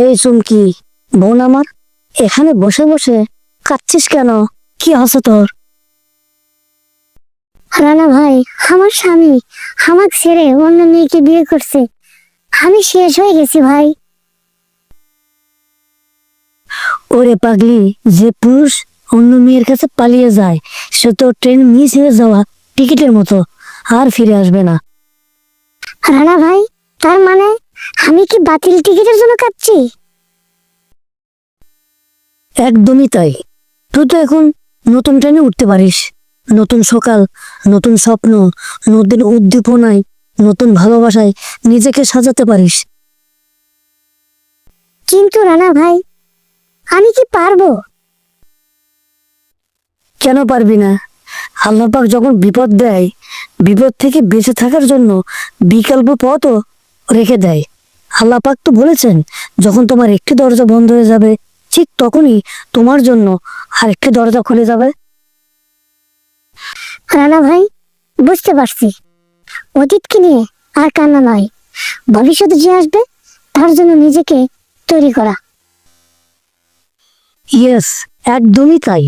এই চুমকি বোন আমার এখানে বসে বসে কাচ্ছিস কেন? কি হসে তোর? রানা ভাই আমার স্বামী আমার ছেড়ে অন্য মেয়েকে বিয়ে করছে। আমি শেষ হয়ে গেছি ভাই। ওরে পাগলি যে পুরুষ অন্য মেয়ের কাছে পালিয়ে যায় সে তো ট্রেন মিস হয়ে যাওয়া টিকিটের মতো আর ফিরে আসবে না। রানা ভাই তার মানে আমি কি বাতিল টিকিটের জন্য কাঁদছি? একদমই তাই। তুই তো এখন নতুন ট্রেনে উঠতে পারিস। নতুন সকাল নতুন স্বপ্ন নতুন উদ্দীপনায় নতুন ভালোবাসায় নিজেকে সাজাতে পারিস। কিন্তু রানা ভাই আমি কি পারব? কেন পারবি না? আল্লাপাক যখন বিপদ দেয় বিপদ থেকে বেঁচে থাকার জন্য বিকল্প পথও রেখে দেয়। আল্লাপাক তো বলেছেন যখন তোমার একটি দরজা বন্ধ হয়ে যাবে ঠিক তখনই তোমার জন্য আরেকটি দরজা খুলে যাবে। রানা ভাই বুঝতে পারছি। অতীতকে নিয়ে আর কান্না নয়। ভবিষ্যতে যে আসবে তার জন্য নিজেকে তৈরি করা। ইয়েস একদমই তাই।